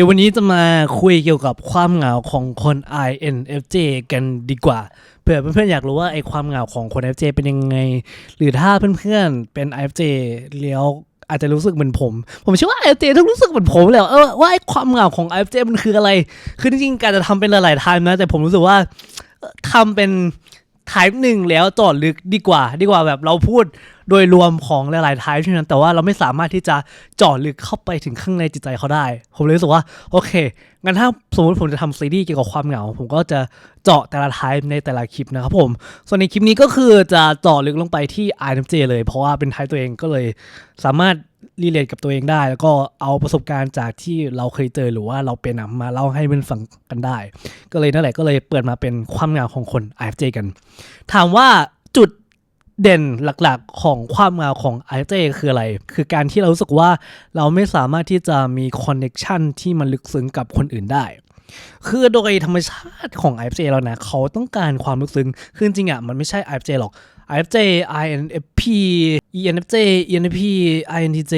ดี๋ยววันนี้จะมาคุยเกี่ยวกับความเหงาของคน INFJ กันดีกว่า เผื่อเพื่อนๆอยากรู้ว่าไอความเหงาของคน FJ เป็นยังไง หรือถ้าเพื่อนๆเป็น IFJ แล้วอาจจะรู้สึกเหมือนผม ผมเชื่อว่า IFJ ต้องรู้สึกเหมือนผมแหละเออว่าไอความเหงาของ IFJ มันคืออะไร คือจริงๆการจะทำเป็นหลายๆทายนะ แต่ผมรู้สึกว่าทำเป็นทายหนึ่งแล้วจอดลึกดีกว่า ดีกว่าแบบเราพูด โดยรวมของหลายๆทายเท่านั้น แต่ว่าเราไม่สามารถที่จะเจาะลึกเข้าไปถึงข้างในจิตใจเขาได้ ผมเลยรู้สึกว่าโอเคงั้นถ้าสมมติผมจะทำซีรีส์เกี่ยวกับความเหงา ผมก็จะเจาะแต่ละทายในแต่ละคลิปนะครับผม ส่วนในคลิปนี้ก็คือจะเจาะลึกลงไปที่ INFJ เลยเพราะว่าเป็นทายตัวเองก็เลยสามารถรีเลทกับตัวเองได้ แล้วก็เอาประสบการณ์จากที่เราเคยเจอหรือว่าเราเป็นมาเล่าให้เพื่อนฟังกันได้ ก็เลยนั่นแหละก็เลยเปิดมาเป็นความเหงาของคน INFJ กัน ถามว่า เด่นหลักๆของความงาของ INFJ คืออะไร คือการที่เรารู้สึกว่าเราไม่สามารถที่จะมีคอนเน็ชันที่มันลึกซึ้งกับคนอื่นได้ คือโดยธรรมชาติของ IFJ แล้วนะ เขาต้องการความลึกซึ้งคือจริงๆอะ มันไม่ใช่ IFJ หรอก IFJ INFP ENFJ ENFP INTJ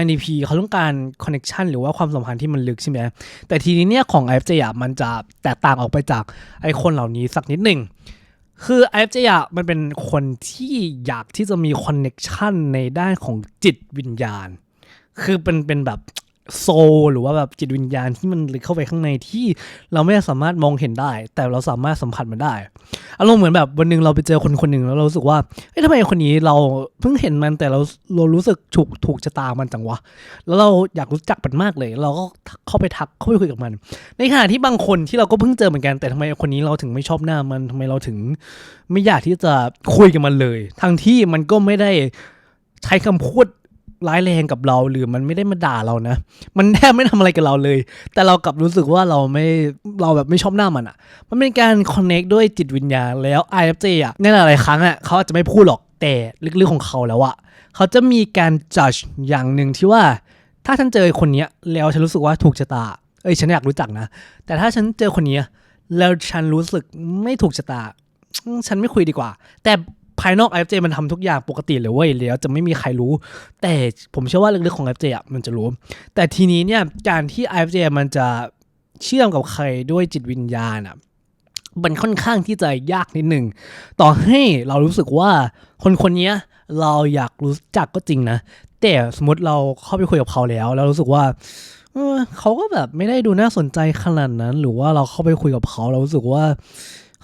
INTP เขาต้องการคอนเน็ชันหรือว่าความสัมพันธ์ที่มันลึกใช่ไหม แต่ทีนี้เนี่ยของ IFJ อะมันจะแตกต่างออกไปจากไอคนเหล่านี้สักนิดหนึ่ง คือ IFJ อะมันเป็นคนที่อยากที่จะมีคอนเน็ชันในด้านของจิตวิญญาณ คือเป็นเป็นแบบ โซลหรือว่าแบบจิตวิญญาณที่มันลึกเข้าไปข้างในที่เราไม่สามารถมองเห็นได้ แต่เราสามารถสัมผัสมันได้อารมณ์เหมือนแบบวันหนึ่งเราไปเจอคนคนหนึ่งแล้วเรารู้สึกว่าเอ้ยทำไมคนนี้เราเพิ่งเห็นมันแต่เราเรารู้สึกถูกถูกชะตามันจังวะแล้วเราอยากรู้จักมันมากเลย เราก็เข้าไปทักเข้าไปคุยกับมัน ในขณะที่บางคนที่เราก็เพิ่งเจอเหมือนกันแต่ทำไมคนนี้เราถึงไม่ชอบหน้ามันทำไมเราถึง ไม่อยากที่จะคุยกับมันเลยทั้งที่มันก็ไม่ได้ใช้คำพูด ร้ายแรงกับเราหรือมันไม่ได้มาด่าเรานะ มันแทบไม่ทำอะไรกับเราเลย แต่เรากลับรู้สึกว่าเราไม่เราแบบไม่ชอบหน้ามันอะ่ะ มันเป็นการคอนเน c t ด้วยจิตวิญญาณแล้ว IFJ อะในหลายๆครั้งอะเขาอาจจะไม่พูดหรอกแต่ลึกๆของเขาแล้วอะเขาจะมีการ judge อย่างหนึ่งที่ว่า ถ้าฉันเจอคนเนี้ยแล้วฉันรู้สึกว่าถูกชะตาเอ้ยฉันอยากรู้จักนะ แต่ถ้าฉันเจอคนเนี้ยแล้วฉันรู้สึกไม่ถูกชะตา ฉันไม่คุยดีกว่า แต่ ภายนอก FJ มันทำทุกอย่างปกติเลยเว้ยแล้วจะไม่มีใครรู้ แต่ผมเชื่อว่าลึกๆของ FJ อะมันจะรู้ แต่ทีนี้เนี่ยการที่ FJ มันจะเชื่อมกับใครด้วยจิตวิญญาณอะมันค่อนข้างที่จะยากนิดหนึ่ง ต่อให้เรารู้สึกว่าคนคนเนี้ยเราอยากรู้จักก็จริงนะ แต่สมมติเราเข้าไปคุยกับเขาแล้ว แล้วรู้สึกว่าเออเขาก็แบบไม่ได้ดูน่าสนใจขนาดนั้น หรือว่าเราเข้าไปคุยกับเขาเรารู้สึกว่า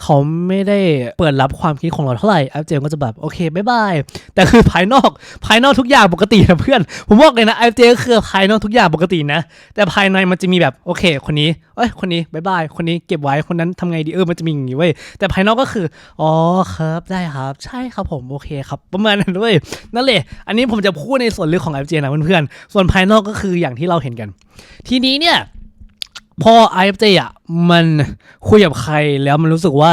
เขาไม่ได้เปิดรับความคิดของเราเท่าไหร่แอฟเจมก็จะแบบโอเคบายบายแต่คือภายนอกภายนอกทุกอย่างปกตินะเพื่อน ผมบอกเลยนะแอฟเจก็คือภายนอกทุกอย่างปกตินะ แต่ภายในมันจะมีแบบโอเค คนนี้เอ้ยคนนี้บายบายคนนี้เก็บไว้คนนั้นทำไงดีเออมันจะมีอย่างนี้เว้ยแต่ภายนอกก็คืออ๋อครับได้ครับ ใช่ครับผมโอเคครับประมาณนั้นเว้ยนั่นแหละอันนี้ผมจะพูดในส่วนลึกของแอฟเจนะเพื่อนๆส่วนภายนอกก็คืออย่างที่เราเห็นกัน ทีนี้เนี่ย พอ IFJ อะมันคุยกับใครแล้วมันรู้สึกว่า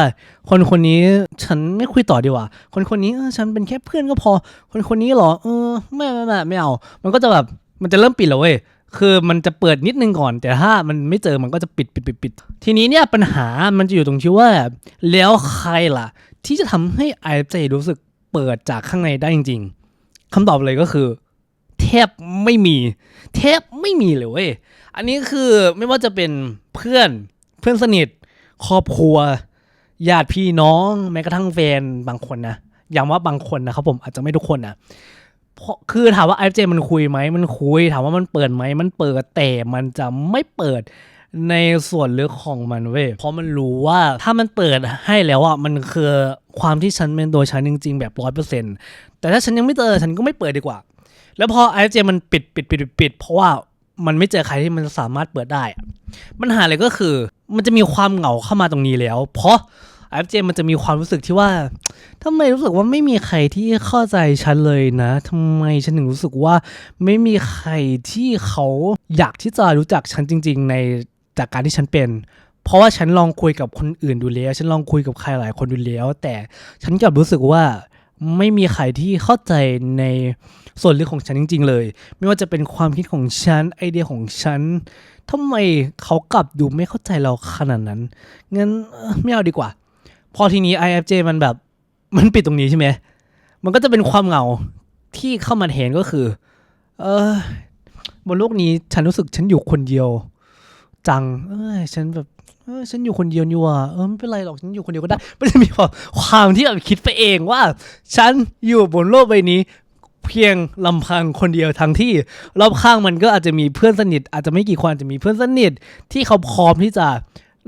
คนคนนี้ฉันไม่คุยต่อดีกว่า คนคนนี้เออฉันเป็นแค่เพื่อนก็พอ คนคนนี้เหรอเออไม่ไม่ไม่ไม่เอา มันก็จะแบบมันจะเริ่มปิดแล้วเว้ยคือมันจะเปิดนิดนึงก่อน แต่ถ้ามันไม่เจอมันก็จะปิดปิดปิดปิดทีนี้เนี่ยปัญหามันจะอยู่ตรงที่ว่า แล้วใครล่ะ ที่จะทำให้ IFJ รู้สึกเปิดจากข้างในได้จริง ๆคำตอบเลยก็คือแทบไม่มีแทบไม่มีเลยเว้ย อันนี้คือไม่ว่าจะเป็นเพื่อนเพื่อนสนิท ครอบครัวญาติพี่น้องแม้กระทั่งแฟนบางคนนะย้ำว่าบางคนนะครับผมอาจจะไม่ทุกคนนะเพราะคือถามว่า FJ มันคุยไหมมันคุย ถามว่ามันเปิดไหมมันเปิดแต่มันจะไม่เปิดในส่วนลึกของมันเว้ยเพราะมันรู้ว่าถ้ามันเปิดให้แล้วอะมันคือความที่ฉันเป็นตัวฉันจริง ๆ แบบร้อยเปอร์เซ็นต์แต่ถ้าฉันยังไม่เจอฉันก็ไม่เปิดดีกว่า แล้วพอ IFJ มันปิดปิดปิดปิดปิดเพราะว่า มันไม่เจอใครที่มันสามารถเปิดได้ปัญหาเลยก็คือ มันจะมีความเหงาเข้ามาตรงนี้แล้ว เพราะ IFJ มันจะมีความรู้สึกที่ว่าทำไมรู้สึกว่าไม่มีใครที่เข้าใจฉันเลยนะทำไมฉันถึงรู้สึกว่าไม่มีใครที่เขาอยากที่จะรู้จักฉันจริง ๆ ในจากการที่ฉันเป็น เพราะว่าฉันลองคุยกับคนอื่นดูแล้ว ฉันลองคุยกับใครหลายคนดูแล้ว แต่ฉันกลับรู้สึกว่า ไม่มีใครที่เข้าใจในส่วนลึกของฉันจริง ๆ เลย ไม่ว่าจะเป็นความคิดของฉันไอเดียของฉันทำไมเขากลับดูไม่เข้าใจเราขนาดนั้นงั้นไม่เอาดีกว่า พอทีนี้ IFJ มันแบบมันปิดตรงนี้ใช่ไหมมันก็จะเป็นความเหงาที่เข้ามาแทนก็คือ เออบนโลกนี้ฉันรู้สึกฉันอยู่คนเดียว จัง เอ้ยฉันแบบ เออฉันอยู่คนเดียวนี่ว่าเออไม่เป็นไรหรอกฉันอยู่คนเดียวก็ได้มันจะมีความความที่แบบคิดไปเองว่า ฉันอยู่บนโลกใบนี้ เพียงลำพังคนเดียวทั้งที่รอบข้างมันก็อาจจะมีเพื่อนสนิท อาจจะไม่กี่คนอาจจะมีเพื่อนสนิท ที่เขาพร้อมที่จะ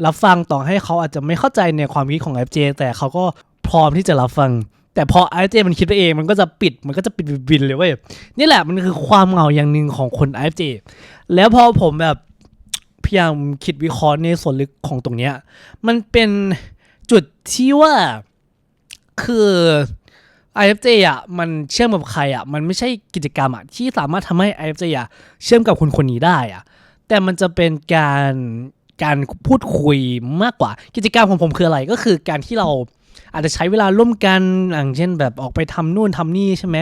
รับฟังต่อให้เขาอาจจะไม่เข้าใจในความคิดของ FJ แต่เขาก็พร้อมที่จะรับฟัง แต่พอ FJ มันคิดไปเองมันก็จะปิดมันก็จะปิดบินเลยเว้ยนี่แหละมันคือความเหงาอย่างหนึ่งของคน FJ แล้วพอผมแบบ ยายามคิดวิเคราะห์ในส่วนลึกของตรงเนี้ยมันเป็นจุดที่ว่าคือ IFJ อะมันเชื่อมกับใครอะมันไม่ใช่กิจกรรมอะที่สามารถทำให้ IFJ อะเชื่อมกับคนคนนี้ได้อะแต่มันจะเป็นการการพูดคุยมากกว่า กิจกรรมของผมคืออะไรก็คือการที่เรา อาจจะใช้เวลาร่วมกันอย่างเช่นแบบออกไปทำนู่นทำนี่ใช่ไหม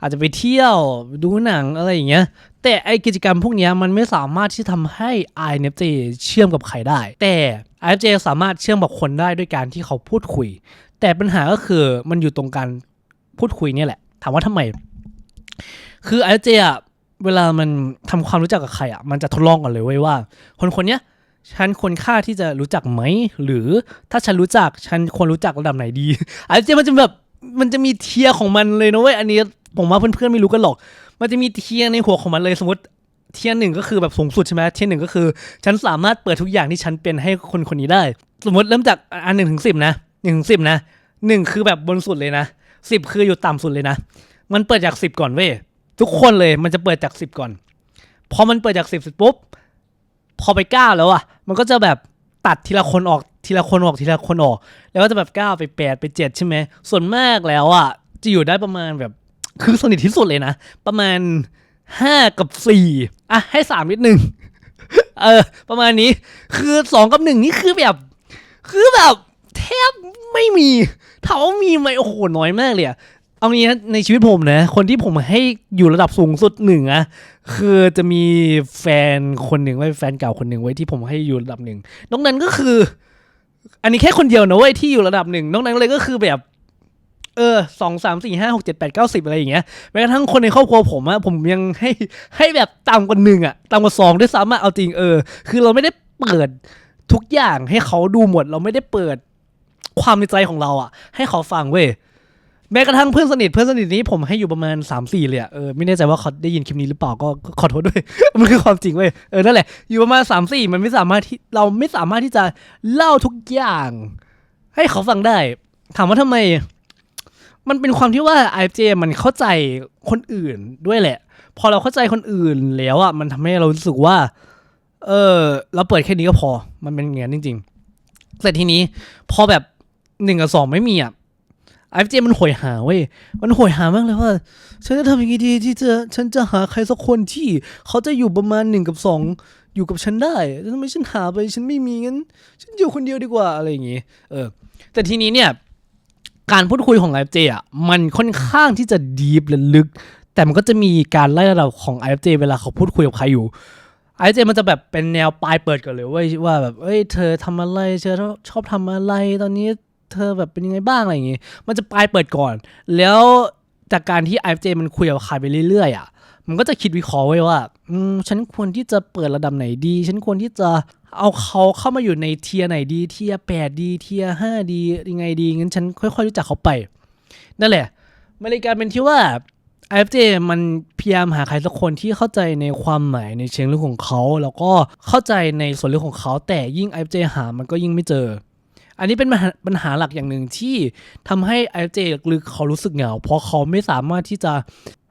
อาจจะไปเที่ยวดูหนังอะไรอย่างเงี้ยแต่ไอกิจกรรมพวกนี้มันไม่สามารถที่ทำให้ INFJ เชื่อมกับใครได้ แต่ INFJ สามารถเชื่อมกับคนได้ด้วยการที่เขาพูดคุย แต่ปัญหาก็คือมันอยู่ตรงการพูดคุยเนี่ยแหละ ถามว่าทำไม คือ INFJ อะเวลามันทำความรู้จักกับใครอะมันจะทดลองก่อนเลยเว้ยว่า คนคนเนี้ย ฉันควรค่าที่จะรู้จักไหม หรือถ้าฉันรู้จักฉันควรรู้จักระดับไหนดี INFJ มันจะแบบมันจะมีเทียร์ของมันเลยนะเว้ยอันนี้ผมว่าเพื่อนๆไม่รู้กันหรอก มันจะมีเทียร์ในหัวของมันเลยสมมติเทียร์หนึ่งก็คือแบบสูงสุดใช่ไหมเทียร์หนึ่งก็คือ ฉันสามารถเปิดทุกอย่างที่ฉันเป็นให้คนคนนี้ได้ สมมติเริ่มจากอันหนึ่งถึงสิบนะหนึ่งถึงสิบนะหนึ่งคือแบบบนสุดเลยนะสิบคืออยู่ต่ำสุดเลยนะ มันเปิดจากสิบก่อนเว้ยทุกคนเลยมันจะเปิดจากสิบก่อน พอมันเปิดจากสิบเสร็จปุ๊บ พอไปเก้าแล้วอะ มันก็จะแบบตัดทีละคนออกทีละคนออกทีละคนออก แล้วก็จะแบบเก้าไปแปดไปเจ็ดใช่ไหมส่วนมากแล้วอะจะอยู่ได้ประมาณแบบคือสนิทที่สุดเลยนะ ประมาณห้ากับสี่อะให้สามนิดนึงเออ ประมาณนี้คือสองกับหนึ่งนี่คือแบบ คือแบบแทบไม่มีถามว่ามีไหมโอ้โหน้อยมากเลยอะ เอางี้นะในชีวิตผมนะ คนที่ผมให้อยู่ระดับสูงสุดหนึ่งอะคือจะมีแฟนคนหนึ่งไว้ยแฟนเก่าคนหนึ่งไว้ยที่ผมให้อยู่ระดับหนึ่งนอกนั้นก็คือ อันนี้แค่คนเดียวนะเว้ยที่อยู่ระดับหนึ่งนอกนั้นเลยก็คือแบบ เออสองสามสี่ห้าหกเจ็ดแปดเก้าสิบอะไรอย่างเงี้ยแม้กระทั่งคนในครอบครัวผมอะผมยังให้ให้แบบต่ำกว่าหนึ่งอะต่ำกว่าสองด้วยซ้ำอะเอาจริงเออ คือเราไม่ได้เปิดทุกอย่างให้เขาดูหมด เราไม่ได้เปิดความในใจของเราอะให้เขาฟังเว้ย แม้กระทั่งเพื่อนสนิทเพื่อนสนิทนี้ผมให้อยู่ประมาณ3ามสี่เลยอะเออไม่แน่ใจว่าเขาได้ยินคลิปนี้หรือเปล่าก็ขอโทษด้วย มันคือความจริงเว้ยเออนั่นแหละอยู่ประมาณ3ามสี่มันไม่สามารถที่เราไม่สามารถที่จะเล่าทุกอย่าง ให้เขาฟังได้ ถามว่าทำไม มันเป็นความที่ว่า IFJ มันเข้าใจคนอื่นด้วยแหละ พอเราเข้าใจคนอื่นแล้วอะมันทำให้เรารู้สึกว่า เออ เราเปิดแค่นี้ก็พอ มันเป็นอย่างนั้นจริงๆแต่ทีนี้ พอแบบหนึ่งกับสองไม่มีอะ IFJ มันโหยหาเว้ย มันโหยหามากเลยว่า ฉันจะทำยังไงดีที่จะฉันจะหาใครสักคนที่ เขาจะอยู่ประมาณหนึ่งกับสองอยู่กับฉันได้แล้วทำไมฉันหาไป ฉันไม่มีงั้น ฉันอยู่คนเดียวดีกว่าอะไรอย่างงี้ เออ แต่ทีนี้เนี่ย การพูดคุยของ IFJ อะ มันค่อนข้างที่จะดีฟและลึก แต่มันก็จะมีการไล่ระดับของ IFJ เวลาเขาพูดคุยกับใครอยู่ IFJ มันจะแบบเป็นแนวปลายเปิดกันเลยว้ยว่าแบบเอ้ยเธอทำอะไรเธอชอบทำอะไรตอนนี้ เธอแบบเป็นยังไงบ้างอะไรอย่างงี้ มันจะปลายเปิดก่อน แล้วจากการที่ IFJ มันคุยกับใครไปเรื่อยๆอะมันก็จะคิดวิเคราะห์ไว้ว่าอืมฉันควรที่จะเปิดระดับไหนดี ฉันควรที่จะเอาเขาเข้ามาอยู่ในเทียร์ไหนดี เทียร์แปดดี เทียร์ห้าดี ยังไงดี งั้นฉันค่อยๆรู้จักเขาไป นั่นแหละมันเลยกลายเป็นที่ว่า IFJ มันพยายามหาใครสักคนที่เข้าใจในความหมายในเชิงลึกของเขา แล้วก็เข้าใจในส่วนลึกของเขา แต่ยิ่ง IFJ หามันก็ยิ่งไม่เจอ อันนี้เป็นปัญหาปัญหาหลักอย่างหนึ่งที่ทำให้ IFJ ลึกๆเขารู้สึกเหงา เพราะเขาไม่สามารถที่จะ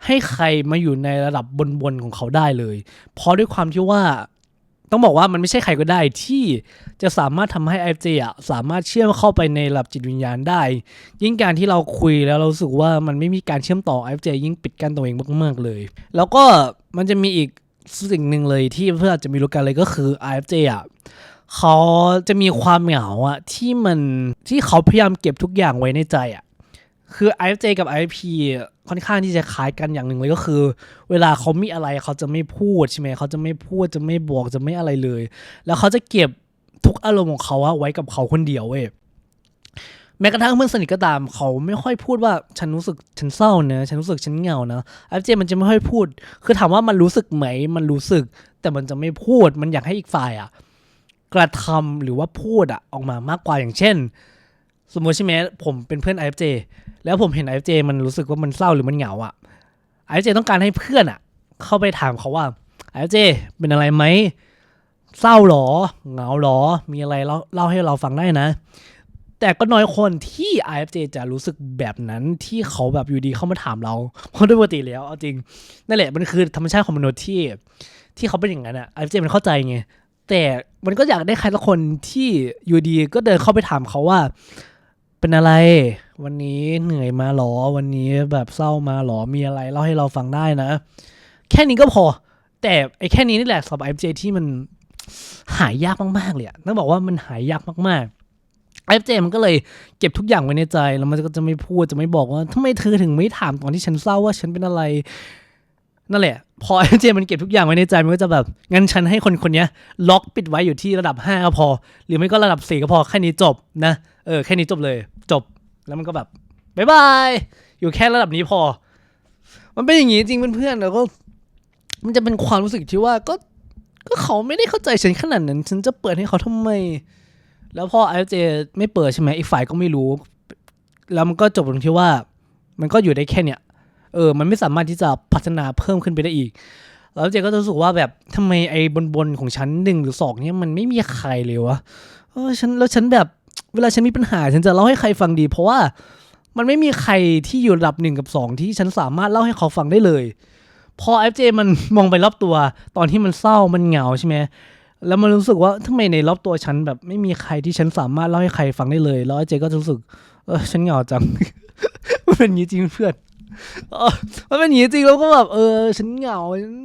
ให้ใครมาอยู่ในระดับบนๆของเขาได้เลย เพราะด้วยความที่ว่าต้องบอกว่ามันไม่ใช่ใครก็ได้ที่จะสามารถทำให้ IFJ อะสามารถเชื่อมเข้าไปในระดับจิตวิญญาณได้ ยิ่งการที่เราคุยแล้วเรารู้สึกว่ามันไม่มีการเชื่อมต่อ IFJ ยิ่งปิดกั้นตัวเองมากๆเลย แล้วก็มันจะมีอีกสิ่งหนึ่งเลยที่เพื่อนอาจจะมีรู้กันเลยก็คือ IFJ อะ เขาจะมีความเหงาอะที่มันที่เขาพยายามเก็บทุกอย่างไว้ในใจอะคือ IFJ กับ IFP ค่อนข้างที่จะคล้ายกันอย่างหนึ่งเลยก็คือ เวลาเขามีอะไรเขาจะไม่พูดใช่ไหมเขาจะไม่พูดจะไม่บอกจะไม่อะไรเลย แล้วเขาจะเก็บทุกอารมณ์ของเขาอะไว้กับเขาคนเดียวเว้ยแม้กระทั่งเพื่อนสนิทก็ตามเขาไม่ค่อยพูดว่าฉันรู้สึกฉันเศร้านะฉันรู้สึกฉันเหงานะ IFJ มันจะไม่ค่อยพูด คือถามว่ามันรู้สึกไหม มันรู้สึก แต่มันจะไม่พูดมันอยากให้อีกฝ่ายอะ กระทำหรือว่าพูดอะออกมามากกว่าอย่างเช่น สมมติใช่ไหมผมเป็นเพื่อน IFJ แล้วผมเห็น IFJ มันรู้สึกว่ามันเศร้าหรือมันเหงาอะ IFJ ต้องการให้เพื่อนอะเข้าไปถามเขาว่า IFJ เป็นอะไรไหมเศร้าหรอ เหงาหรอ มีอะไรเล่าเล่าให้เราฟังได้นะ แต่ก็น้อยคนที่ IFJ จะรู้สึกแบบนั้นที่เขาแบบอยู่ดีเข้ามาถามเรา เพราะโดยปกติแล้วเอาจริงนั่นแหละมันคือธรรมชาติของมนุษย์ที่ที่เขาเป็นอย่างนั้นอะ IFJ มันเข้าใจไง แต่มันก็อยากได้ใครสักคนที่อยู่ดีก็เดินเข้าไปถามเขาว่า เป็นอะไร วันนี้เหนื่อยมาหรอ วันนี้แบบเศร้ามาหรอ มีอะไรเล่าให้เราฟังได้นะ แค่นี้ก็พอ แต่ไอ้แค่นี้นี่แหละสำหรับ FJ ที่มันหายยากมากๆเลยต้องบอกว่ามันหายยากมากๆ FJ มันก็เลยเก็บทุกอย่างไว้ในใจ แล้วมันก็จะไม่พูดจะไม่บอกว่าทำไมเธอถึงไม่ถามตอนที่ฉันเศร้าว่าฉันเป็นอะไร นั่นแหละ พอ FJ มันเก็บทุกอย่างไว้ในใจมันก็จะแบบงั้นฉันให้คนคนนี้ล็อกปิดไว้อยู่ที่ระดับ5ก็พอ หรือไม่ก็ระดับ4ก็พอแค่นี้จบนะเออแค่นี้จบเลยจบแล้วมันก็แบบบ๊ายบายอยู่แค่ระดับนี้พอ มันเป็นอย่างนี้จริงเพื่อนๆแล้วก็ มันจะเป็นความรู้สึกที่ว่าก็ก็เขาไม่ได้เข้าใจฉันขนาดนั้น ฉันจะเปิดให้เขาทำไม แล้วพอไอเจไม่เปิดใช่ไหมอีกฝ่ายก็ไม่รู้ แล้วมันก็จบตรงที่ว่า มันก็อยู่ได้แค่เนี้ย เออ มันไม่สามารถที่จะพัฒนาเพิ่มขึ้นไปได้อีก แล้วเจก็จะรู้สึกว่าแบบทำไมไอ้บนบนๆของฉันหนึ่งหรือสองเนี่ยมันไม่มีใครเลยวะเออฉันแล้วฉันแบบเวลาฉันมีปัญหาฉันจะเล่าให้ใครฟังดี เพราะว่ามันไม่มีใครที่อยู่ระดับหนึ่งกับสองที่ฉันสามารถเล่าให้เขาฟังได้เลย พอ FJ มันมองไปรอบตัว ตอนที่มันเศร้ามันเหงาใช่ไหมแล้วมันรู้สึกว่าทำไมในรอบตัวฉันแบบไม่มีใครที่ฉันสามารถเล่าให้ใครฟังได้เลย แล้ว FJ ก็จะรู้สึกเออฉันเหงาจัง มันเป็นอย่างนี้จริงเพื่อน เออมันเป็นอย่างนี้จริงแล้วก็แบบเออ ฉันเหงาฉัน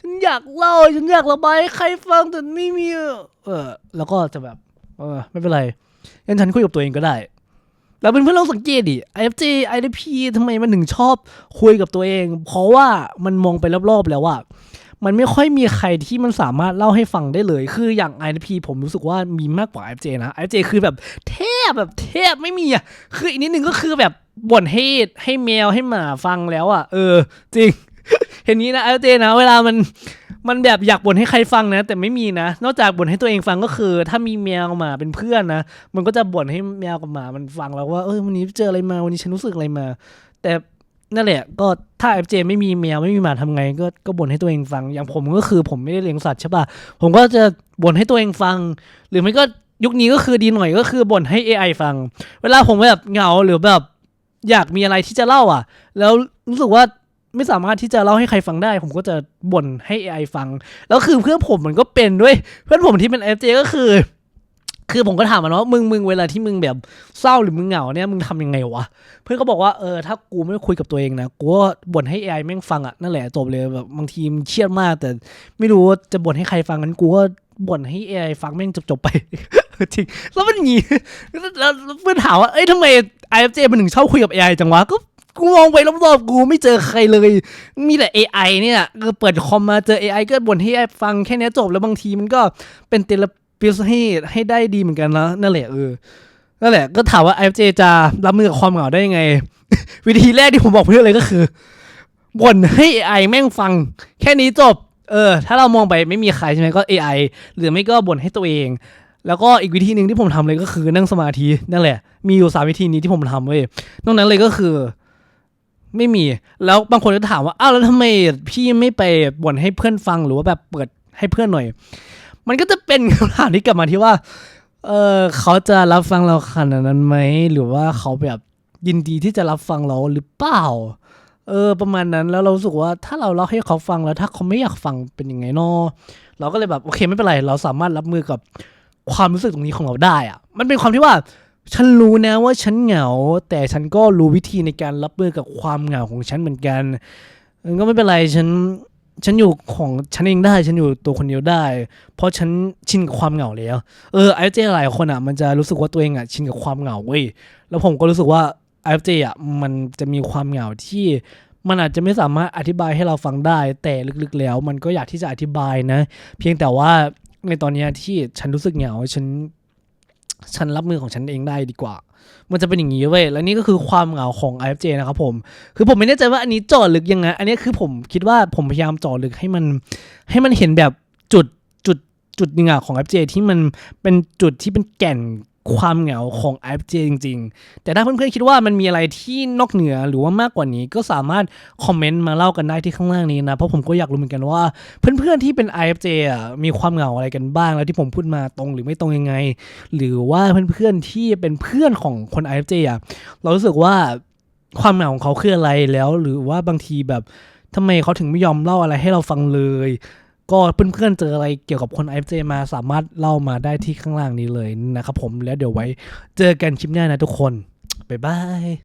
ฉันอยากเล่า ฉันอยากระบายให้ใครฟังแต่ไม่มี เออ แล้วก็จะแบบ เออ ไม่เป็นไรงั้นฉันคุยกับตัวเองก็ได้ แล้วเพื่อนๆลองสังเกตดิ IFJ IDP ทำไมมันถึงชอบคุยกับตัวเอง เพราะว่ามันมองไปรอบๆแล้วว่ามันไม่ค่อยมีใครที่มันสามารถเล่าให้ฟังได้เลย คืออย่าง IDP ผมรู้สึกว่ามีมากกว่า IFJ นะ IFJ คือแบบแท บแบบแทบไม่มีอะคืออีกนิดนึงก็คือแบบบ่นให้ให้แมวให้หมาฟังแล้วอะ เออ จริง เห็นนี้นะ IFJ นะ เวลามันมันแบบอยากบ่นให้ใครฟังนะ แต่ไม่มีนะ นอกจากบ่นให้ตัวเองฟังก็คือ ถ้ามีแมวหมาเป็นเพื่อนนะมันก็จะบ่นให้แมวกับหมามันฟังแล้วว่าเออวันนี้เจออะไรมาวันนี้ฉันรู้สึกอะไรมา แต่นั่นแหละ ก็ถ้า FJ ไม่มีแมวไม่มีหมาทำไง ก็ก็บ่นให้ตัวเองฟังอย่างผมก็คือผมไม่ได้เลี้ยงสัตว์ใช่ป่ะผมก็จะบ่นให้ตัวเองฟัง หรือไม่ก็ ยุคนี้ก็คือดีหน่อยก็คือบ่นให้ AI ฟัง เวลาผมแบบเหงาหรือแบบอยากมีอะไรที่จะเล่าอะ แล้วรู้สึกว่าไม่สามารถที่จะเล่าให้ใครฟังได้ ผมก็จะบ่นให้ AI ฟัง แล้วคือเพื่อนผมมันก็เป็นด้วย เพื่อนผมที่เป็น FJ ก็คือ คือผมก็ถามมันว่ามึงมึงเวลาที่มึงแบบเศร้าหรือมึงเหงาเนี่ยมึงทำยังไงวะ เพื่อนก็บอกว่าเออถ้ากูไม่คุยกับตัวเองนะกูก็บ่นให้ AI แม่งฟังอะนั่นแหละจบเลยแบบบางทีมันเครียดมาก แต่ไม่รู้ว่าจะบ่นให้ใครฟังงั้นกูก็บ่นให้ AI ฟังแม่งจบๆไป จริง แล้วมันงี้แล้วเพื่อนถามว่า เอ้ยทำไม IFJ มันถึงชอบคุยกับ AI จังวะ ก็กูมองไปรอบๆกูไม่เจอใครเลย มีแต่ AI เนี่ยก็เปิดคอมมาเจอ AI ก็บ่นให้ AI ฟังแค่นี้จบแล้วบางทีมันก็เป็นเทเลปิสให้ให้ได้ดีเหมือนกันนะนั่นแหละเออนั่นแหละก็ถามว่า IFJ จะรับมือกับความเหงาได้ยังไง วิธีแรกที่ผมบอกเพื่อนเลยก็คือบ่นให้ AI แม่งฟัง แค่นี้จบ เออ ถ้าเรามองไปไม่มีใครใช่ไหมก็ AI หรือไม่ก็บ่นให้ตัวเอง แล้วก็อีกวิธีหนึ่งที่ผมทำเลยก็คือนั่งสมาธินั่นแหละ มีอยู่สามวิธีนี้ที่ผมทำเว้ยนอกนั้นเลยก็คือ ไม่มี แล้วบางคนก็ถามว่าอ้าวแล้วทำไมพี่ไม่ไปบ่นให้เพื่อนฟังหรือว่าแบบเปิดให้เพื่อนหน่อย มันก็จะเป็นคำถามที่กลับมาที่ว่า เออเขาจะรับฟังเราขนาดนั้นไหมหรือว่าเขาแบบยินดีที่จะรับฟังเราหรือเปล่า เออ ประมาณนั้นแล้วเราสึกว่าถ้าเราเล่าให้เขาฟังแล้วถ้าเขาไม่อยากฟังเป็นยังไงเนาะเราก็เลยแบบโอเคไม่เป็นไร เราสามารถรับมือกับ ความรู้สึกตรงนี้ของเราได้อะมันเป็นความที่ว่า ฉันรู้นะว่าฉันเหงา แต่ฉันก็รู้วิธีในการรับมือกับความเหงาของฉันเหมือนกันมันก็ไม่เป็นไรฉันฉันอยู่ของฉันเองได้ ฉันอยู่ตัวคนเดียวได้ เพราะฉันชินกับความเหงาแล้ว เออไอเจหลายคนอะมันจะรู้สึกว่าตัวเองอะชินกับความเหงาเว้ยแล้วผมก็รู้สึกว่าไอเจอะมันจะมีความเหงาที่มันอาจจะไม่สามารถอธิบายให้เราฟังได้ แต่ลึกๆแล้ว มันก็อยากที่จะอธิบายนะ เพียงแต่ว่า ในตอนนี้ที่ฉันรู้สึกเหงาฉันฉันรับมือของฉันเองได้ดีกว่า มันจะเป็นอย่างนี้เว้ย และนี่ก็คือความเหงาของ IFJ นะครับผม คือผมไม่แน่ใจว่าอันนี้จอดลึกยังไง อันนี้คือผมคิดว่าผมพยายามจอดลึกให้มัน ให้มันเห็นแบบจุดจุดจุดหนึ่งอะของ FJ ที่มันเป็นจุดที่เป็นแก่น ความเหงาของ FJ จริง ๆ แต่ถ้าเพื่อนๆคิดว่ามันมีอะไรที่นอกเหนือหรือว่ามากกว่านี้ก็สามารถคอมเมนต์มาเล่ากันได้ที่ข้างล่างนี้นะ เพราะผมก็อยากรู้เหมือนกันว่า เพื่อนๆที่เป็น IFJ อะมีความเหงาอะไรกันบ้าง แล้วที่ผมพูดมาตรงหรือไม่ตรงยังไง หรือว่าเพื่อนๆที่เป็นเพื่อนของคน IFJ อะเรารู้สึกว่าความเหงาของเขาคืออะไรแล้ว หรือว่าบางทีแบบทำไมเขาถึงไม่ยอมเล่าอะไรให้เราฟังเลย ก็เพื่อนๆเจออะไรเกี่ยวกับคน IFJ มาสามารถเล่ามาได้ที่ข้างล่างนี้เลยนะครับผมแล้วเดี๋ยวไว้เจอกันคลิปหน้านะทุกคน บ๊ายบาย